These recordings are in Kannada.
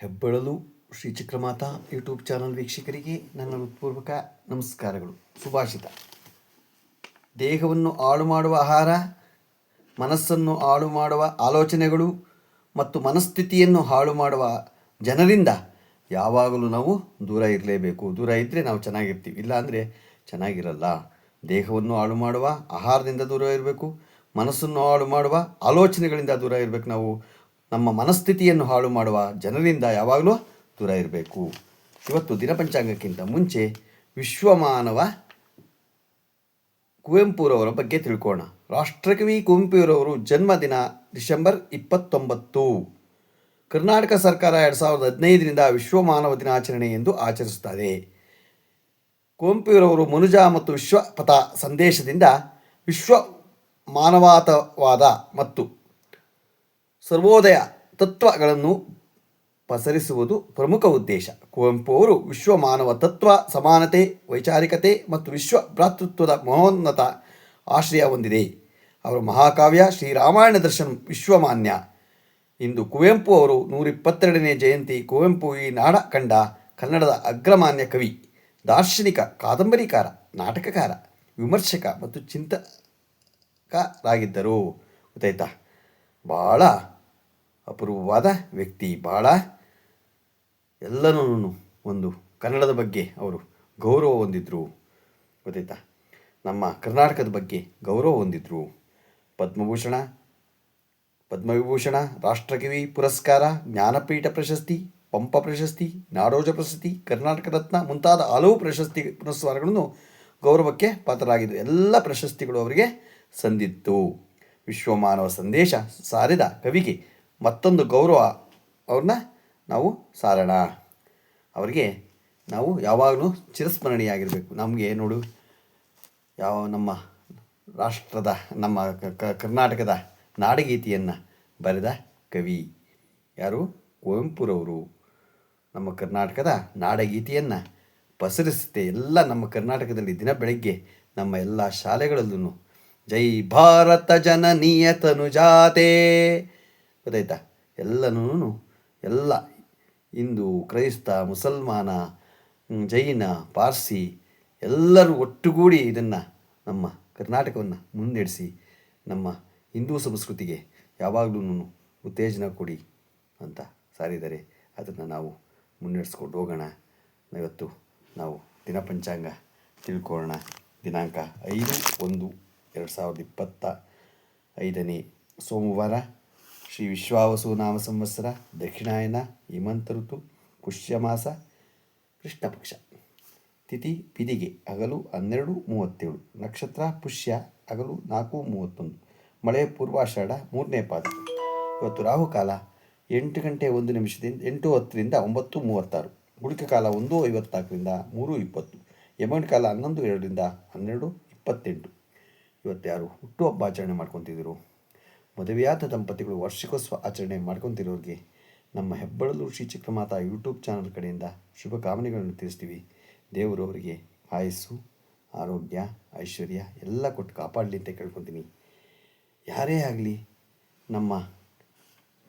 ಹೆಬ್ಬಳಲು ಶ್ರೀ ಚಕ್ರಮಾತಾ ಯೂಟ್ಯೂಬ್ ಚಾನಲ್ ವೀಕ್ಷಕರಿಗೆ ನನ್ನ ಹೃತ್ಪೂರ್ವಕ ನಮಸ್ಕಾರಗಳು. ಸುಭಾಷಿತ. ದೇಹವನ್ನು ಹಾಳು ಮಾಡುವ ಆಹಾರ, ಮನಸ್ಸನ್ನು ಹಾಳು ಮಾಡುವ ಆಲೋಚನೆಗಳು ಮತ್ತು ಮನಸ್ಥಿತಿಯನ್ನು ಹಾಳು ಮಾಡುವ ಜನರಿಂದ ಯಾವಾಗಲೂ ನಾವು ದೂರ ಇರಲೇಬೇಕು. ದೂರ ಇದ್ದರೆ ನಾವು ಚೆನ್ನಾಗಿರ್ತೀವಿ. ಇಲ್ಲಾಂದರೆ ಚೆನ್ನಾಗಿರಲ್ಲ. ದೇಹವನ್ನು ಹಾಳು ಮಾಡುವ, ಆಹಾರದಿಂದ ದೂರ ಇರಬೇಕು, ಮನಸ್ಸನ್ನು ಹಾಳು ಮಾಡುವ, ಆಲೋಚನೆಗಳಿಂದ ದೂರ ಇರಬೇಕು ನಾವು. ನಮ್ಮ ಮನಸ್ಥಿತಿಯನ್ನು ಹಾಳು ಮಾಡುವ ಜನರಿಂದ ಯಾವಾಗಲೂ ದೂರ ಇರಬೇಕು. ಇವತ್ತು ದಿನಪಂಚಾಂಗಕ್ಕಿಂತ ಮುಂಚೆ ವಿಶ್ವಮಾನವ ಕುವೆಂಪುರವರ ಬಗ್ಗೆ ತಿಳ್ಕೋಣ. ರಾಷ್ಟ್ರಕವಿ ಕುವೆಂಪುರವರು ಜನ್ಮದಿನ ಡಿಸೆಂಬರ್ ಇಪ್ಪತ್ತೊಂಬತ್ತು. ಕರ್ನಾಟಕ ಸರ್ಕಾರ ಎರಡು ಸಾವಿರದ ಹದಿನೈದರಿಂದ ವಿಶ್ವ ಮಾನವ ದಿನಾಚರಣೆ ಎಂದು ಆಚರಿಸುತ್ತದೆ. ಕುವೆಂಪುರವರು ಮನುಜ ಮತ್ತು ವಿಶ್ವಪಥ ಸಂದೇಶದಿಂದ ವಿಶ್ವ ಮಾನವಾತವಾದ ಮತ್ತು ಸರ್ವೋದಯ ತತ್ವಗಳನ್ನು ಪಸರಿಸುವುದು ಪ್ರಮುಖ ಉದ್ದೇಶ. ಕುವೆಂಪು ಅವರು ವಿಶ್ವ ಮಾನವ ತತ್ವ, ಸಮಾನತೆ, ವೈಚಾರಿಕತೆ ಮತ್ತು ವಿಶ್ವ ಭ್ರಾತೃತ್ವದ ಮಹೋನ್ನತ ಆಶ್ರಯ ಹೊಂದಿದೆ. ಅವರ ಮಹಾಕಾವ್ಯ, ಶ್ರೀರಾಮಾಯಣ ದರ್ಶನ ವಿಶ್ವಮಾನ್ಯ. ಇಂದು ಕುವೆಂಪು ಅವರು ನೂರಿಪ್ಪತ್ತೆರಡನೇ ಜಯಂತಿ ಕುವೆಂಪು ಈ ನಾಡ ಕಂಡ ಕನ್ನಡದ ಅಗ್ರಮಾನ್ಯ ಕವಿ, ದಾರ್ಶನಿಕ, ಕಾದಂಬರಿಕಾರ, ನಾಟಕಕಾರ, ವಿಮರ್ಶಕ ಮತ್ತು ಚಿಂತಕರಾಗಿದ್ದರು. ಗೊತ್ತಾಯ್ತಾ? ಭಾಳ ಅಪೂರ್ವವಾದ ವ್ಯಕ್ತಿ ಭಾಳ ಎಲ್ಲನೂ ಒಂದು ಕನ್ನಡದ ಬಗ್ಗೆ ಅವರು ಗೌರವ ಹೊಂದಿದ್ರು. ಗೊತ್ತಾಯ್ತಾ? ನಮ್ಮ ಕರ್ನಾಟಕದ ಬಗ್ಗೆ ಗೌರವ ಹೊಂದಿದ್ರು. ಪದ್ಮಭೂಷಣ, ಪದ್ಮವಿಭೂಷಣ, ರಾಷ್ಟ್ರಕವಿ ಪುರಸ್ಕಾರ, ಜ್ಞಾನಪೀಠ ಪ್ರಶಸ್ತಿ, ಪಂಪ ಪ್ರಶಸ್ತಿ, ನಾಡೋಜ ಪ್ರಶಸ್ತಿ, ಕರ್ನಾಟಕ ರತ್ನ ಮುಂತಾದ ಹಲವು ಪ್ರಶಸ್ತಿ ಪುರಸ್ಕಾರಗಳನ್ನು ಗೌರವಕ್ಕೆ ಪಾತ್ರರಾಗಿದ್ದು ಎಲ್ಲ ಪ್ರಶಸ್ತಿಗಳು ಅವರಿಗೆ ಸಂದಿತ್ತು. ವಿಶ್ವಮಾನವ ಸಂದೇಶ ಸಾರಿದ ಕವಿಗೆ ಮತ್ತೊಂದು ಗೌರವ ಅವ್ರನ್ನ ನಾವು ಸಾರೋಣ. ಅವರಿಗೆ ನಾವು ಯಾವಾಗಲೂ ಚಿರಸ್ಮರಣೀಯಾಗಿರಬೇಕು ನಮಗೆ ನೋಡು, ಯಾವ ನಮ್ಮ ರಾಷ್ಟ್ರದ, ನಮ್ಮ ಕರ್ನಾಟಕದ ನಾಡಗೀತೆಯನ್ನು ಬರೆದ ಕವಿ ಯಾರು? ಕುವೆಂಪುರವರು. ನಮ್ಮ ಕರ್ನಾಟಕದ ನಾಡಗೀತೆಯನ್ನು ಪಸರಿಸುತ್ತೆ ಎಲ್ಲ ನಮ್ಮ ಕರ್ನಾಟಕದಲ್ಲಿ ದಿನ ಬೆಳಗ್ಗೆ ನಮ್ಮ ಎಲ್ಲ ಶಾಲೆಗಳಲ್ಲೂ ಜೈ ಭಾರತ ಜನನೀಯ ತನುಜಾತೆ. ಗೊತ್ತಾಯ್ತಾ? ಎಲ್ಲನೂ ಎಲ್ಲ ಹಿಂದೂ, ಕ್ರೈಸ್ತ, ಮುಸಲ್ಮಾನ ಜೈನ, ಪಾರ್ಸಿ ಎಲ್ಲರೂ ಒಟ್ಟುಗೂಡಿ ಇದನ್ನು ನಮ್ಮ ಕರ್ನಾಟಕವನ್ನು ಮುನ್ನಡೆಸಿ ನಮ್ಮ ಹಿಂದೂ ಸಂಸ್ಕೃತಿಗೆ ಯಾವಾಗಲೂ ಉತ್ತೇಜನ ಕೊಡಿ ಅಂತ ಸಾರಿದರೆ ಅದನ್ನು ನಾವು ಮುನ್ನಡೆಸ್ಕೊಂಡು ಹೋಗೋಣ. ಇವತ್ತು ನಾವು ದಿನಪಂಚಾಂಗ ತಿಳ್ಕೊಳ್ಳೋಣ. ದಿನಾಂಕ ಐದು ಒಂದು ಎರಡು ಸಾವಿರದ ಇಪ್ಪತ್ತ ಐದನೇ ಸೋಮವಾರ. ಶ್ರೀ ವಿಶ್ವಾವಸು ನಾಮ ಸಂವತ್ಸರ, ದಕ್ಷಿಣಾಯನ, ಹೇಮಂತ ಋತು ಪುಷ್ಯಮಾಸ ಕೃಷ್ಣ ಪಕ್ಷ ತಿಥಿ ಪಿದಿಗೆ, ಹಗಲು ಹನ್ನೆರಡು ಮೂವತ್ತೇಳು. ನಕ್ಷತ್ರ ಪುಷ್ಯ, ಹಗಲು ನಾಲ್ಕು ಮೂವತ್ತೊಂದು. ಮಳೆ ಪೂರ್ವಾಷಾಢ ಮೂರನೇ ಪಾದ. ಇವತ್ತು ರಾಹುಕಾಲ ಎಂಟು ಗಂಟೆ ಒಂದು ನಿಮಿಷದಿಂದ ಎಂಟು ಹತ್ತರಿಂದ ಒಂಬತ್ತು ಮೂವತ್ತಾರು. ಉಳಿಕೆ ಕಾಲ ಒಂದು ಐವತ್ನಾಲ್ಕರಿಂದ ಮೂರು ಇಪ್ಪತ್ತು. ಯಮನ್ ಕಾಲ ಹನ್ನೊಂದು, ಎರಡರಿಂದ ಹನ್ನೆರಡು ಇಪ್ಪತ್ತೆಂಟು. ಇವತ್ತು ಯಾರು ಹುಟ್ಟುಹಬ್ಬ ಆಚರಣೆ ಮಾಡ್ಕೊತಿದ್ರು ಮದುವೆಯಾದ ದಂಪತಿಗಳು ವಾರ್ಷಿಕೋತ್ಸವ ಆಚರಣೆ ಮಾಡ್ಕೊತಿರೋರಿಗೆ ನಮ್ಮ ಹೆಬ್ಬಳಲು ಶ್ರೀ ಚಿಕ್ಕಮಾತಾ ಯೂಟ್ಯೂಬ್ ಚಾನಲ್ ಕಡೆಯಿಂದ ಶುಭ ಕಾಮನೆಗಳನ್ನು ತಿಳಿಸ್ತೀವಿ. ದೇವರು ಅವರಿಗೆ ಆಯಸ್ಸು, ಆರೋಗ್ಯ, ಐಶ್ವರ್ಯ ಎಲ್ಲ ಕೊಟ್ಟು ಕಾಪಾಡಲಿ ಅಂತ ಕೇಳ್ಕೊತೀನಿ. ಯಾರೇ ಆಗಲಿ ನಮ್ಮ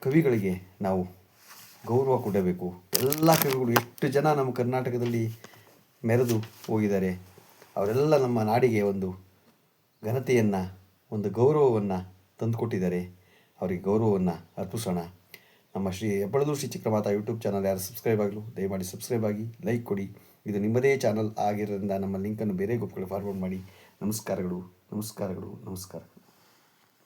ಕವಿಗಳಿಗೆ ನಾವು ಗೌರವ ಕೊಡಬೇಕು. ಎಲ್ಲ ಕವಿಗಳು ಎಷ್ಟು ಜನ ನಮ್ಮ ಕರ್ನಾಟಕದಲ್ಲಿ ಮೆರೆದು ಹೋಗಿದ್ದಾರೆ. ಅವರೆಲ್ಲ ನಮ್ಮ ನಾಡಿಗೆ ಒಂದು ಘನತೆಯನ್ನು, ಒಂದು ಗೌರವವನ್ನು ತಂದುಕೊಟ್ಟಿದ್ದಾರೆ. ಅವರಿಗೆ ಗೌರವವನ್ನು ಅರ್ಪಿಸೋಣ. ನಮ್ಮ ಶ್ರೀ ಹೆಬ್ಬಳದು ಶ್ರೀ ಚಿಕ್ರಮಾತ ಯೂಟ್ಯೂಬ್ ಚಾನಲ್ ಯಾರು ಸಬ್ಸ್ಕ್ರೈಬ್ ಆಗಲು, ದಯಮಾಡಿ ಸಬ್ಸ್ಕ್ರೈಬ್ ಆಗಿ, ಲೈಕ್ ಕೊಡಿ. ಇದು ನಿಮ್ಮದೇ ಚಾನಲ್ ಆಗಿರೋದ್ರಿಂದ ನಮ್ಮ ಲಿಂಕನ್ನು ಬೇರೆ ಗುಂಪುಗಳಿಗೆ ಫಾರ್ವರ್ಡ್ ಮಾಡಿ. ನಮಸ್ಕಾರಗಳು ನಮಸ್ಕಾರಗಳು ನಮಸ್ಕಾರಗಳು